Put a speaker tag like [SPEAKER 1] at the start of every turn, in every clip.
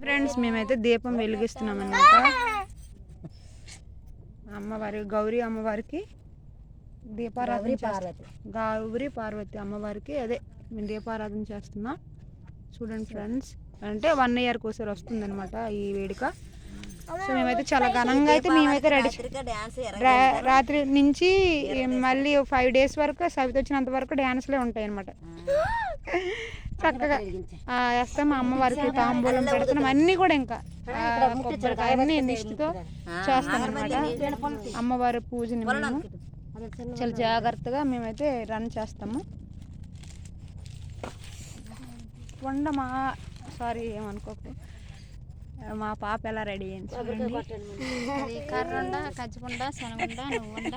[SPEAKER 1] Friends మేమైతే దీపం వెలిగిస్తున్నాం అనమాట అమ్మవారి గౌరీ అమ్మవారికి దీపారాధన చేస్తాం. గౌరీ పార్వతి అమ్మవారికి అదే మేము దీపారాధన చేస్తున్నాం. చూడండి ఫ్రెండ్స్ అంటే వన్ ఇయర్కి ఒకసారి వస్తుంది అనమాట ఈ వేడుక. సో మేమైతే చాలా ఘనంగా అయితే మేమైతే రెడీ రాత్రి నుంచి మళ్ళీ ఫైవ్ డేస్ వరకు సవిత వచ్చినంత వరకు డ్యాన్స్లే ఉంటాయి అనమాట చక్కగా ఆ, వేస్తాం మా అమ్మవారికి తాంబూలం పెడుతున్నాం. అన్నీ కూడా ఇంకా. కొబ్బరికాయ అన్ని నిష్ఠతో చేస్తాం అనమాట అమ్మవారి పూజని మేము చాలా జాగ్రత్తగా మేమైతే రన్ చేస్తాము. వండ మా సారీ ఏమనుకోకు. మా పాప ఎలా రెడీ అయింది చూడండి.
[SPEAKER 2] అది కర్రుండ కజ్జిపుండ శనగుండ నువ్వుండ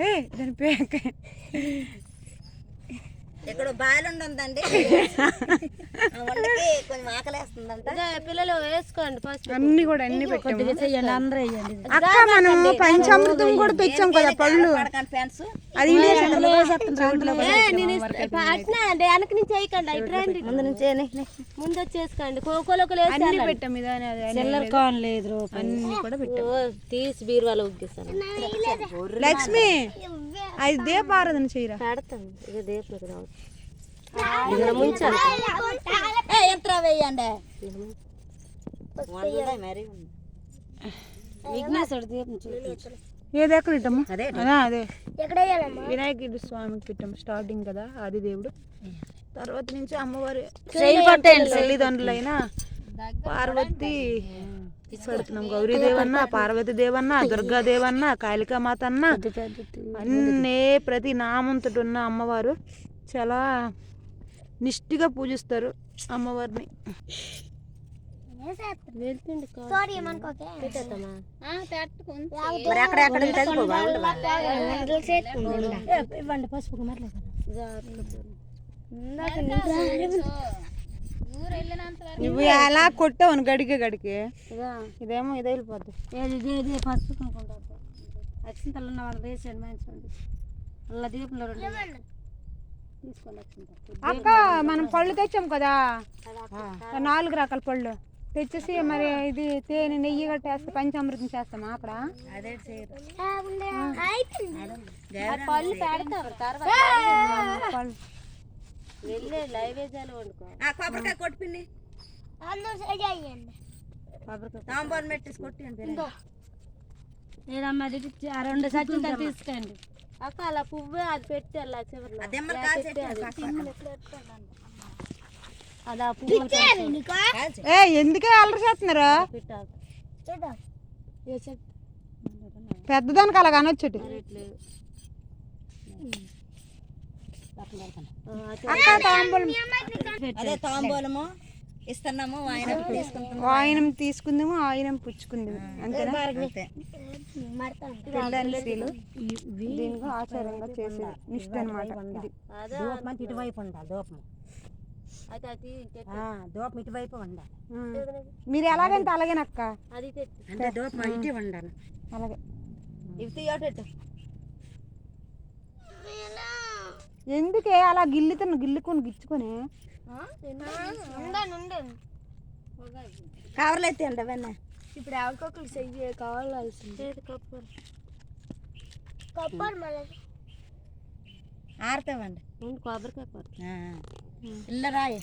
[SPEAKER 1] ఏ దాని పేరు
[SPEAKER 3] ఉందండి ఆ వండకి కొంచెం ఆకలేస్తుందంట.
[SPEAKER 2] పిల్లలు వేసుకోండి ఫస్ట్
[SPEAKER 1] అన్ని కూడా అన్ని పెట్టాము.
[SPEAKER 2] చెయ్యండి అందరూ వేయండి.
[SPEAKER 1] అక్క మనం పంచామృతం కూడా తెచ్చాం కదా పళ్ళు. అది
[SPEAKER 2] వెనక నుంచి వేయకండి ఇటు రండి.
[SPEAKER 3] ముందు నుంచి
[SPEAKER 2] ముందు వచ్చేసుకోండి. కోకోలోకలు
[SPEAKER 1] పెట్టాం.
[SPEAKER 2] చిల్లర కాన్ లేదు
[SPEAKER 1] అన్ని కూడా పెట్టాం.
[SPEAKER 2] తీసి బీరువాలో ఉగ్గిస్తాను.
[SPEAKER 1] లక్ష్మి అది దీపారాధన చేయరా?
[SPEAKER 2] పెడతాం ఇక విఘ్నేశ్వరుడు దీపం చూపించు.
[SPEAKER 1] ఏది ఎక్కడ ఇట్టము
[SPEAKER 3] అదే
[SPEAKER 1] అదే. వినాయకుడి స్వామికి పెట్టాం స్టార్టింగ్ కదా ఆది దేవుడు తర్వాత నుంచి అమ్మవారి తల్లిదండ్రులైన పార్వతి పెడుతున్నాం. గౌరీదేవన్న పార్వతి దేవన్న దుర్గాదేవన్న కాళికామాత అన్న అన్నే ప్రతి నామంతటి ఉన్న అమ్మవారు చాలా నిష్ఠగా పూజిస్తారు అమ్మవారిని.
[SPEAKER 2] ఇవ్వండి పసుపు
[SPEAKER 1] నువ్వు ఎలా కొట్టావు గడికే గడికి. ఇదేమో ఇదే వెళ్ళిపోద్ది.
[SPEAKER 2] ఇది పసుపు కొనుక్కుంటారు అక్షింతలు ఉన్న వాళ్ళు వేసేయండి మంచిగా అలా దీపంలో రెండు తీసుకోండి అక్షింతలు
[SPEAKER 1] అక్క మనం పళ్ళు తెచ్చాం కదా. నాలుగు రకాల పళ్ళు. తెచ్చేసి మరి ఇది తేనె నెయ్యి కట్టేస్తే పంచామృతం చేస్తామా అక్కడ?
[SPEAKER 2] పళ్ళు పెడతారు తర్వాత
[SPEAKER 1] పళ్ళు
[SPEAKER 2] వెళ్ళే లైవేజాలు వండుకో
[SPEAKER 3] ఆ కొబ్బరికాయ కొట్టిపిండి. తాంబూలం పెట్టేసి కొట్టిండి
[SPEAKER 2] లేదమ్మా అది రెండు సజ్జింతలు తీసుకోండి. అక్క అలా పువ్వు అది పెట్టి అలా చివరిలో. అది ఆ పువ్వు.
[SPEAKER 1] ఏ ఎందుకే అల్లరి చేస్తున్నారు? పెద్దదానికి అలా
[SPEAKER 2] ఇట్లేదు
[SPEAKER 1] అక్క తాంబూలం.
[SPEAKER 3] అదే తాంబూలము ఇస్తున్నాము ఆయన తీసుకుంటున్నాము.
[SPEAKER 1] వాయినం తీసుకుందాము ఆయినం పుచ్చుకుందాము. అంతేనా? స్త్రీలు దీనికి ఆచారంగా చేసేది. నిష్ట అనమాట ఇది.
[SPEAKER 3] ఇటువైపు ఉండాలి దూపం. ఇటువైపు ఉండాలి.
[SPEAKER 1] మీరు ఎలాగంటే అలాగేనక్క.
[SPEAKER 2] అది తెట్టు
[SPEAKER 3] అంటే దూపం ఇటు ఉండాలి.
[SPEAKER 1] అలాగే.
[SPEAKER 3] ఇవి తీయటట్టు
[SPEAKER 1] ఎందుకే అలా గిల్లుతున్న గిల్లుకొని గిచ్చుకొని?
[SPEAKER 3] కవర్లు అయితే అండి అవన్నీ.
[SPEAKER 2] ఇప్పుడు ఎవరికొకరు చెయ్యి కావాల్సింది కప్పర్
[SPEAKER 3] ఆడతామండి
[SPEAKER 2] కొబ్బరికాయ కొట్టు.
[SPEAKER 3] ఇల్ల రాయి.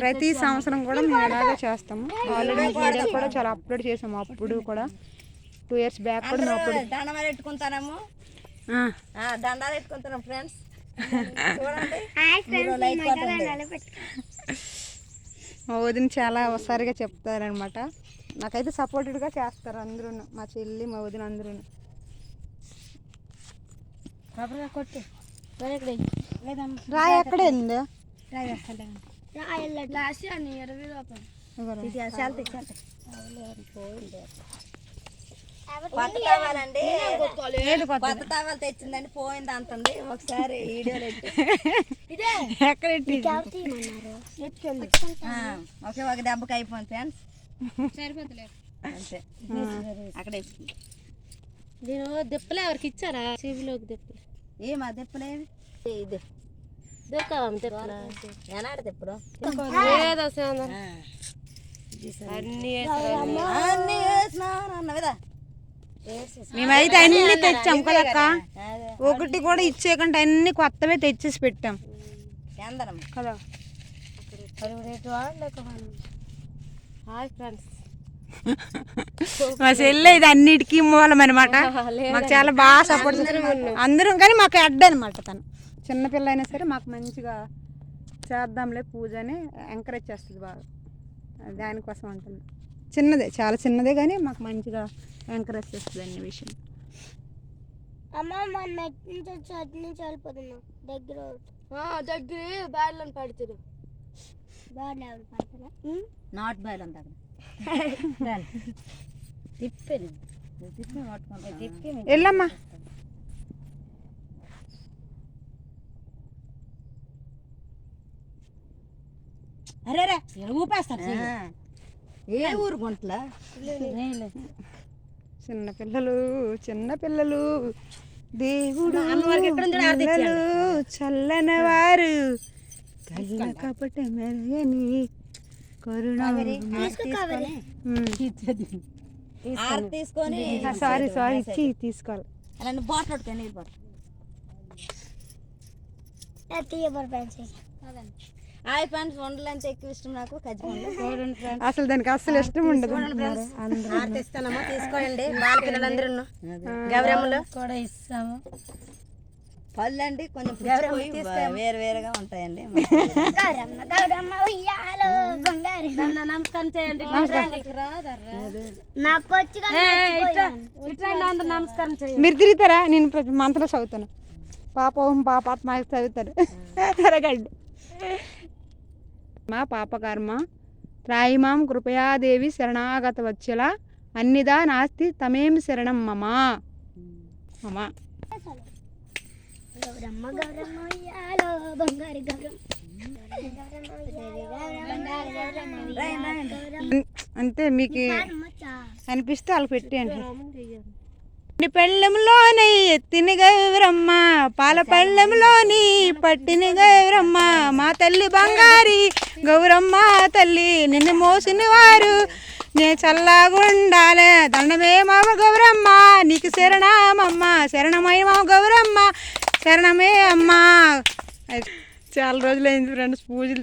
[SPEAKER 1] ప్రతి సంవత్సరం కూడా మేము ఇలాగే చేస్తాము. ఆల్రెడీ వీడియో కూడా చాలా అప్లోడ్ చేసాము. అప్పుడు కూడా టూ ఇయర్స్ బ్యాక్ కూడా
[SPEAKER 3] దండమాలు పెట్టుకుంటాము
[SPEAKER 1] ఆ.
[SPEAKER 3] ఆ, దండాలు పెట్టుకుంటున్నాం ఫ్రెండ్స్.
[SPEAKER 1] మా వదిన చాలా ఒకసారిగా చెప్తారనమాట నాకైతే సపోర్టెడ్గా చేస్తారు అందరూ మా చెల్లి మా వదిన అందరూ
[SPEAKER 2] కొట్టు.
[SPEAKER 1] రాయి ఎక్కడ వెళ్ళింది
[SPEAKER 2] రాయి.
[SPEAKER 3] కొత్త కావాలండి
[SPEAKER 1] కొత్త
[SPEAKER 3] తావాలు తెచ్చిందండి పోయింది అంటుంది. ఒకసారి వీడియోలో.
[SPEAKER 1] ఎక్కడ
[SPEAKER 3] ఒకే ఒక దెబ్బకి అయిపోయింది ఫ్రెండ్స్.
[SPEAKER 2] సరిపోతులే
[SPEAKER 3] అంతే అక్కడ.
[SPEAKER 2] నేను దిప్పలే ఎవరికి ఇచ్చారా? చెవిలోకి దిప్పలు.
[SPEAKER 3] ఏం ఆ దెప్పలేవి ఇది.
[SPEAKER 2] అన్ని
[SPEAKER 3] అన్నీ వేసినాను అన్నవిదా
[SPEAKER 1] మేమైతే అన్ని తెచ్చాం కదక్క. ఒకటి కూడా ఇచ్చేయకుండా అన్ని కొత్తవే తెచ్చేసి పెట్టాం. కదా. మా చెల్లె ఇది అన్నిటికీ మూలం అనమాట మాకు చాలా బాగా సపోర్ట్ అందరం కానీ మాకు అడ్డ అనమాట తను. చిన్నపిల్ల అయినా సరే మాకు మంచిగా చేద్దాంలే పూజ అని ఎంకరేజ్ చేస్తుంది బాగా. దానికోసం అంటుంది చిన్నదే చాలా చిన్నదే కానీ మాకు మంచిగా ఎంకరేజ్ చేస్తుంది అన్ని విషయం
[SPEAKER 4] అమ్మ మన నుంచి వచ్చి అటు నుంచి వెళ్ళిపోతున్నాం దగ్గర
[SPEAKER 2] దగ్గర బ్యాడ్లను పడుతుంది
[SPEAKER 4] బాగా ఎవరు పడతారా?
[SPEAKER 3] నాట్ బాయ్ అంత తిప్పేది. తిప్పి పట్టుకుంటా తిప్పి
[SPEAKER 1] వెళ్ళమ్మా.
[SPEAKER 3] అరే రే ఊపేస్తారు ఏ ఊరు గుంటలా?
[SPEAKER 1] చిన్న పిల్లలు చిన్న పిల్లలు దేవుడు చల్లని వారు కళ్ళ కపట మెరగని
[SPEAKER 3] తీసుకొని
[SPEAKER 1] సారీ సారీ ఇచ్చి తీసుకోవాలి.
[SPEAKER 3] బాటిల్ హాయ్ ఫ్రెండ్స్ వండలు అంటే ఎక్కువ ఇష్టం నాకు ఖచ్చితంగా
[SPEAKER 1] అసలు దానికి అస్సలు ఇష్టం ఉండదు.
[SPEAKER 3] తెస్తానమ్మా తీసుకోండి బాల పిల్లలందరూ గౌరమ్మలు.
[SPEAKER 2] కూడా ఇస్తాము.
[SPEAKER 3] పళ్ళు అంటే కొంచెం వేరు వేరుగా ఉంటాయండి.
[SPEAKER 4] గౌరమ్మ గౌరమ్మ ఉయ్యాలో బంగారు.
[SPEAKER 2] నమస్కారం చేయండి. అందరూ నమస్కారం చేయండి.
[SPEAKER 1] మీరు తిరుగుతారా? నేను ప్రతి మంత్రం చదువుతాను. పాప పాపాత్మ చదువుతారు. తిరగండి. మా పాపకర్మ త్రాయిమాం కృపయాదేవి శరణాగత వచ్చల అన్నిదా నాస్తి తమేం శరణం మమ మమ అంతే మీకు అనిపిస్తే వాళ్ళు పెట్టేయండి నీ పెళ్ళంలోని ఎత్తిన గౌరమ్మ పాల పళ్ళెంలోని పట్టిన గౌరమ్మ మా తల్లి బంగారి గౌరమ్మ తల్లి నిన్ను మోసిన వారు నే చల్లాగుండాలే. దండమే మావ గౌరమ్మ నీకు శరణమమ్మ శరణమై మావ గౌరమ్మ శరణమే అమ్మా. చాలా రోజులైంది ఫ్రెండ్స్ పూజలు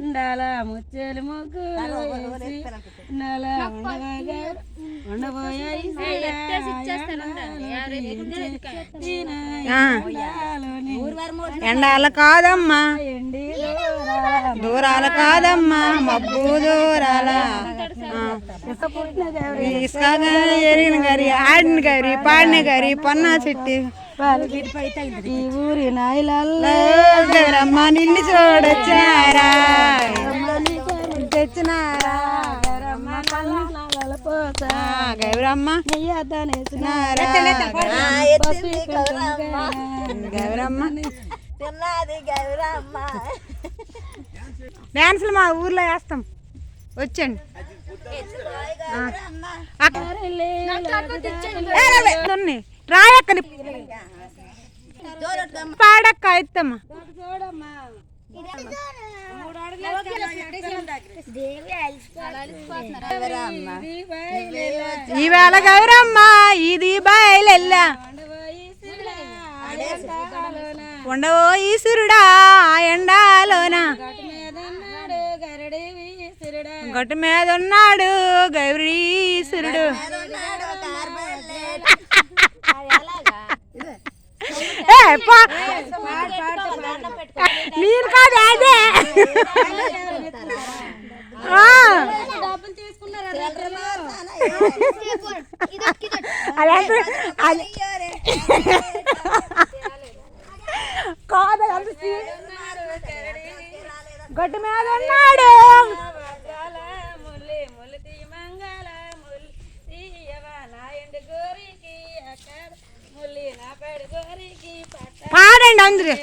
[SPEAKER 2] ఉండాల ముచ్చేలు ముగ్గులు వేసి ఉండాల.
[SPEAKER 1] ఎండాల కాదమ్మా.
[SPEAKER 2] ఎండి
[SPEAKER 1] దూరాల కాదమ్మా. మబ్బు దూరాల. ఆ. ఇసుక గారి, ఎరిగిన గారి ఆడిన గారి పాడిన గారి పన్నా చెట్టి.
[SPEAKER 2] ఈ ఊరి నాయలల్లో
[SPEAKER 1] గౌరమ్మ నిన్ను చూడొచ్చారా? తెచ్చినారా? గౌరమ్మ. గౌరమ్మ.
[SPEAKER 3] తిన్నది గౌరమ్మ.
[SPEAKER 1] డాన్సులు మా ఊర్లో వేస్తాం. వచ్చండి ఉన్నాయి. రాయక్కని పాడక్క ఎత్తమ్మా ఈవేళ ఇది బయలెల్లా. ఉండవో ఈశ్వరుడా ఆ ఎండాలోన గట్టు మీద ఉన్నాడు గౌరీ ఈశ్వరుడు పా- మీరు కాదు అదే. ఆ. అలాంటి కాదు గడ్డి మీద ఉన్నాడు.
[SPEAKER 5] పాడండి అందరూ